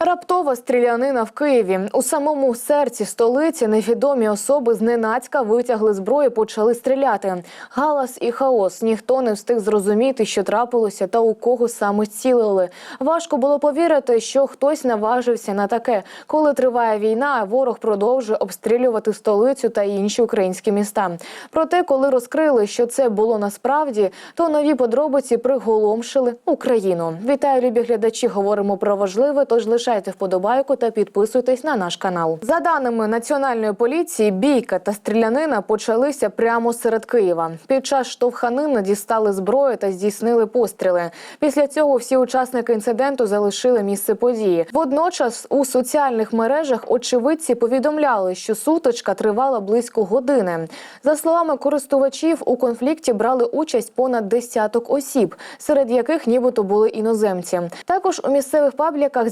Раптова стрілянина в Києві у самому серці столиці невідомі особи зненацька витягли зброю, почали стріляти. Галас і хаос. Ніхто не встиг зрозуміти, що трапилося, та у кого саме цілили. Важко було повірити, що хтось наважився на таке. Коли триває війна, ворог продовжує обстрілювати столицю та інші українські міста. Проте, коли розкрили, що це було насправді, то нові подробиці приголомшили Україну. Вітаю, любі глядачі. Говоримо про важливе. Тож лишайте вподобайку та підписуйтесь на наш канал. За даними національної поліції, бійка та стрілянина почалися прямо серед Києва. Під час штовханини дістали зброю та здійснили постріли. Після цього всі учасники інциденту залишили місце події. Водночас у соціальних мережах очевидці повідомляли, що сутичка тривала близько години. За словами користувачів, у конфлікті брали участь понад десяток осіб, серед яких нібито були іноземці. Також у місцевих пабліках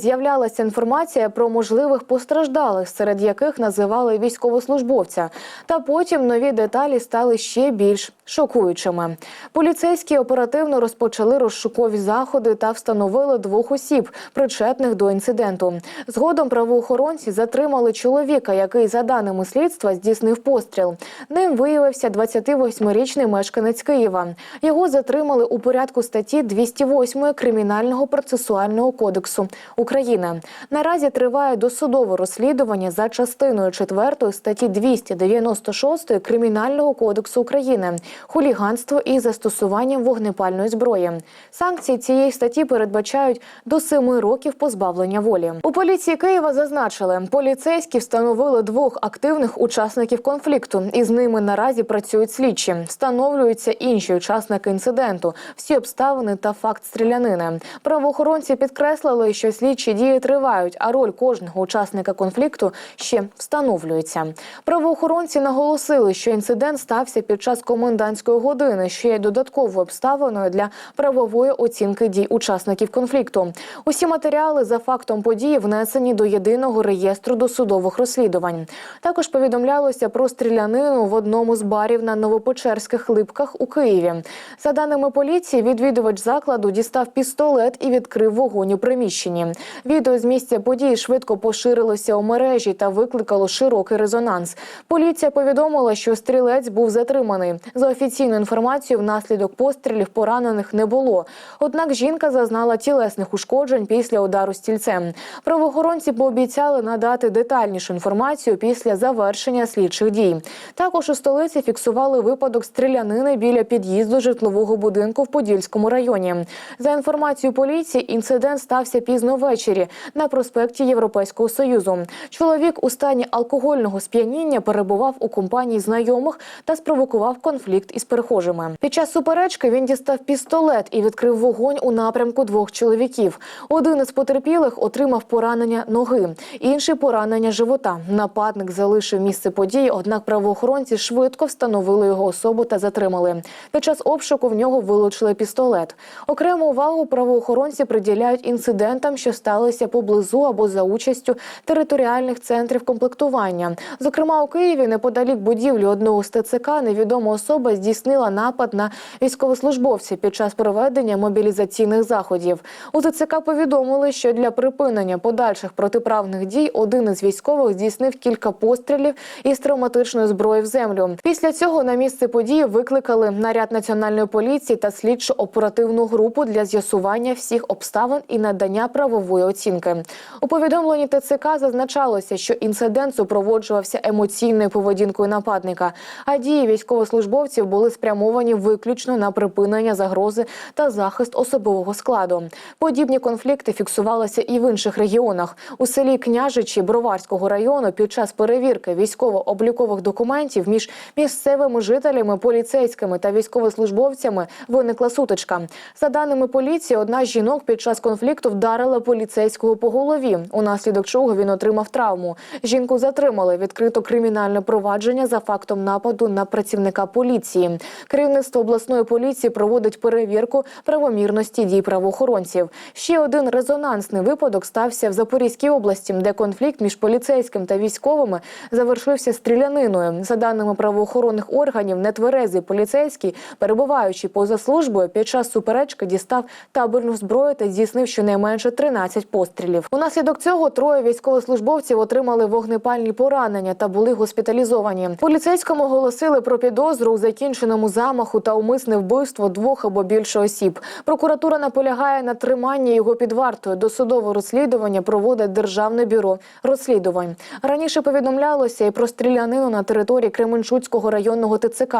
з'являлася інформація про можливих постраждалих, серед яких називали військовослужбовця. Та потім нові деталі стали ще більш шокуючими. Поліцейські оперативно розпочали розшукові заходи та встановили двох осіб, причетних до інциденту. Згодом правоохоронці затримали чоловіка, який, за даними слідства, здійснив постріл. Ним виявився 28-річний мешканець Києва. Його затримали у порядку статті 208 Кримінального процесуального кодексу України. Наразі триває досудове розслідування за частиною 4 статті 296 Кримінального кодексу України хуліганство і застосування вогнепальної зброї. Санкції цієї статті передбачають до семи років позбавлення волі. У поліції Києва зазначили, поліцейські встановили двох активних учасників конфлікту, і з ними наразі працюють слідчі. Встановлюються інші учасники інциденту, всі обставини та факт стрілянини. Правоохоронці підкреслили, що слідчі дії тривають, а роль кожного учасника конфлікту ще встановлюється. Правоохоронці наголосили, що інцидент стався під час комендантської години, що є додатковою обставиною для правової оцінки дій учасників конфлікту. Усі матеріали за фактом події внесені до єдиного реєстру досудових розслідувань. Також повідомлялося про стрілянину в одному з барів на Новопечерських липках у Києві. За даними поліції, відвідувач закладу дістав пістолет і відкрив вогонь у приміщенні. Відео з місця події швидко поширилося у мережі та викликало широкий резонанс. Поліція повідомила, що стрілець був затриманий. За офіційною інформацією, внаслідок пострілів поранених не було. Однак жінка зазнала тілесних ушкоджень після удару стільцем. Правоохоронці пообіцяли надати детальнішу інформацію після завершення слідчих дій. Також у столиці фіксували випадок стрілянини біля під'їзду житлового будинку в Подільському районі. За інформацією поліції, інцидент стався пізно ввечері на проспекті Європейського союзу. Чоловік у стані алкогольного сп'яніння перебував у компанії знайомих та спровокував конфлікт із перехожими. Під час суперечки він дістав пістолет і відкрив вогонь у напрямку двох чоловіків. Один із потерпілих отримав поранення ноги, інший поранення живота. Нападник залишив місце події, однак правоохоронці швидко встановили його особу та затримали. Під час обшуку в нього вилучили пістолет. Окрему увагу правоохоронці приділяють інцидентам, що сталися поблизу або за участю територіальних центрів комплектування. Зокрема, у Києві неподалік будівлі одного з ТЦК невідома особа здійснила напад на військовослужбовців під час проведення мобілізаційних заходів. У ТЦК повідомили, що для припинення подальших протиправних дій один із військових здійснив кілька пострілів із травматичної зброї в землю. Після цього на місце події викликали наряд національної поліції та слідчо оперативну групу для з'ясування всіх обставин і надання правової оцінки. У повідомленні ТЦК зазначалося, що інцидент супроводжувався емоційною поведінкою нападника, а дії військовослужбовців були спрямовані виключно на припинення загрози та захист особового складу. Подібні конфлікти фіксувалися і в інших регіонах. У селі Княжичі Броварського району під час перевірки військово-облікових документів між місцевими жителями, поліцейськими та військовослужбовцями виникла сутичка. За даними поліції, одна з жінок під час конфлікту вдарила поліцейського по голові, унаслідок чого він отримав травму. Жінку затримали. Відкрито кримінальне провадження за фактом нападу на працівника поліції. Поліції. Керівництво обласної поліції проводить перевірку правомірності дій правоохоронців. Ще один резонансний випадок стався в Запорізькій області, де конфлікт між поліцейським та військовими завершився стріляниною. За даними правоохоронних органів, нетверезий поліцейський, перебуваючи поза службою, під час суперечки дістав табельну зброю та здійснив щонайменше 13 пострілів. Унаслідок цього троє військовослужбовців отримали вогнепальні поранення та були госпіталізовані. Поліцейському оголосили про підозру у закінченому замаху та умисне вбивство двох або більше осіб. Прокуратура наполягає на триманні його під вартою. Досудове розслідування проводить Державне бюро розслідувань. Раніше повідомлялося і про стрілянину на території Кременчуцького районного ТЦК.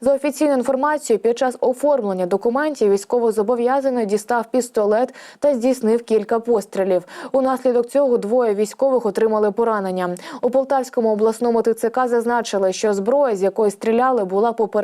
За офіційною інформацією, під час оформлення документів військовозобов'язаний дістав пістолет та здійснив кілька пострілів. Унаслідок цього двоє військових отримали поранення. У Полтавському обласному ТЦК зазначили, що зброя, з якої стріляли, була попередньо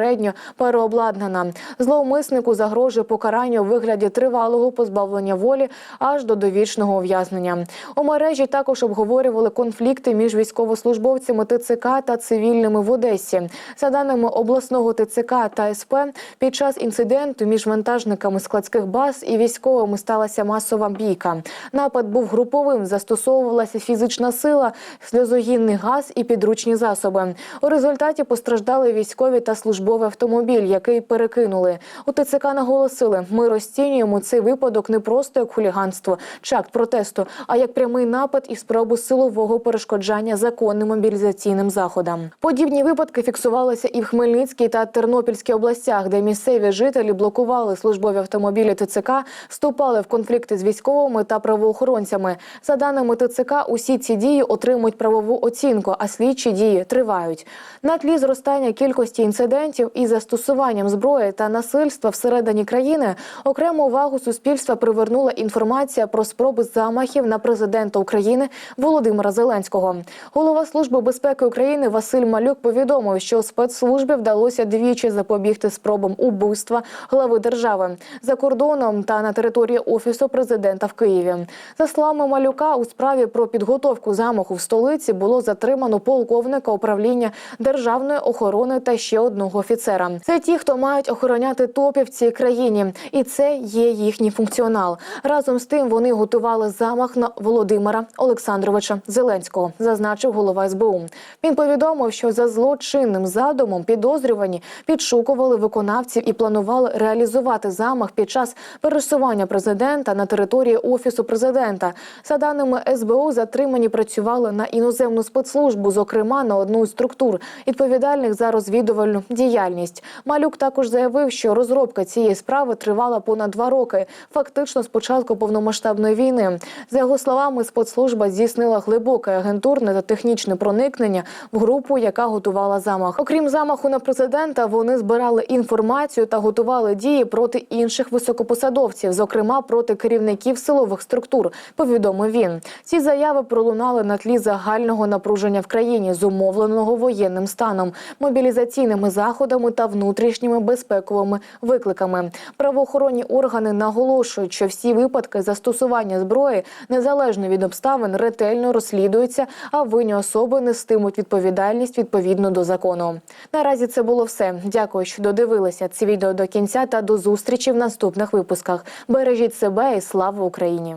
переобладнана. Зловмиснику загрожує покарання у вигляді тривалого позбавлення волі аж до довічного ув'язнення. У мережі також обговорювали конфлікти між військовослужбовцями ТЦК та цивільними в Одесі. За даними обласного ТЦК та СП, під час інциденту між вантажниками складських баз і військовими сталася масова бійка. Напад був груповим, застосовувалася фізична сила, сльозогінний газ і підручні засоби. У результаті постраждали військові та службовий автомобіль, який перекинули. У ТЦК наголосили, ми розцінюємо цей випадок не просто як хуліганство чи акт протесту, а як прямий напад і спробу силового перешкоджання законним мобілізаційним заходам. Подібні випадки фіксувалися і в Хмельницькій та Тернопільській областях, де місцеві жителі блокували службові автомобілі ТЦК, вступали в конфлікти з військовими та правоохоронцями. За даними ТЦК, усі ці дії отримують правову оцінку, а слідчі дії тривають. На тлі зростання кількості інцидентів із застосуванням зброї та насильства всередині країни окрему увагу суспільства привернула інформація про спроби замахів на президента України Володимира Зеленського. Голова служби безпеки України Василь Малюк повідомив, що спецслужбі вдалося двічі запобігти спробам убивства глави держави за кордоном та на території офісу президента в Києві. За словами Малюка, у справі про підготовку замаху в столиці було затримано полковника управління державної охорони та ще одного офіцера. Це ті, хто мають охороняти топів в цій країні, і це є їхній функціонал. Разом з тим вони готували замах на Володимира Олександровича Зеленського, зазначив голова СБУ. Він повідомив, що за злочинним задумом підозрювані підшукували виконавців і планували реалізувати замах під час пересування президента на території офісу президента. За даними СБУ, затримані працювали на іноземну спецслужбу, зокрема на одну з структур, відповідальних за розвідувальну діяльність. Малюк також заявив, що розробка цієї справи тривала понад два роки, фактично з початку повномасштабної війни. За його словами, спецслужба здійснила глибоке агентурне та технічне проникнення в групу, яка готувала замах. Окрім замаху на президента, вони збирали інформацію та готували дії проти інших високопосадовців, зокрема проти керівників силових структур. Повідомив він. Ці заяви пролунали на тлі загального напруження в країні, зумовленого воєнним станом, мобілізаційними заходами та внутрішніми безпековими викликами. Правоохоронні органи наголошують, що всі випадки застосування зброї незалежно від обставин ретельно розслідуються, а винні особи нестимуть відповідальність відповідно до закону. Наразі це було все. Дякую, що додивилися це відео до кінця та до зустрічі в наступних випусках. Бережіть себе і слава Україні!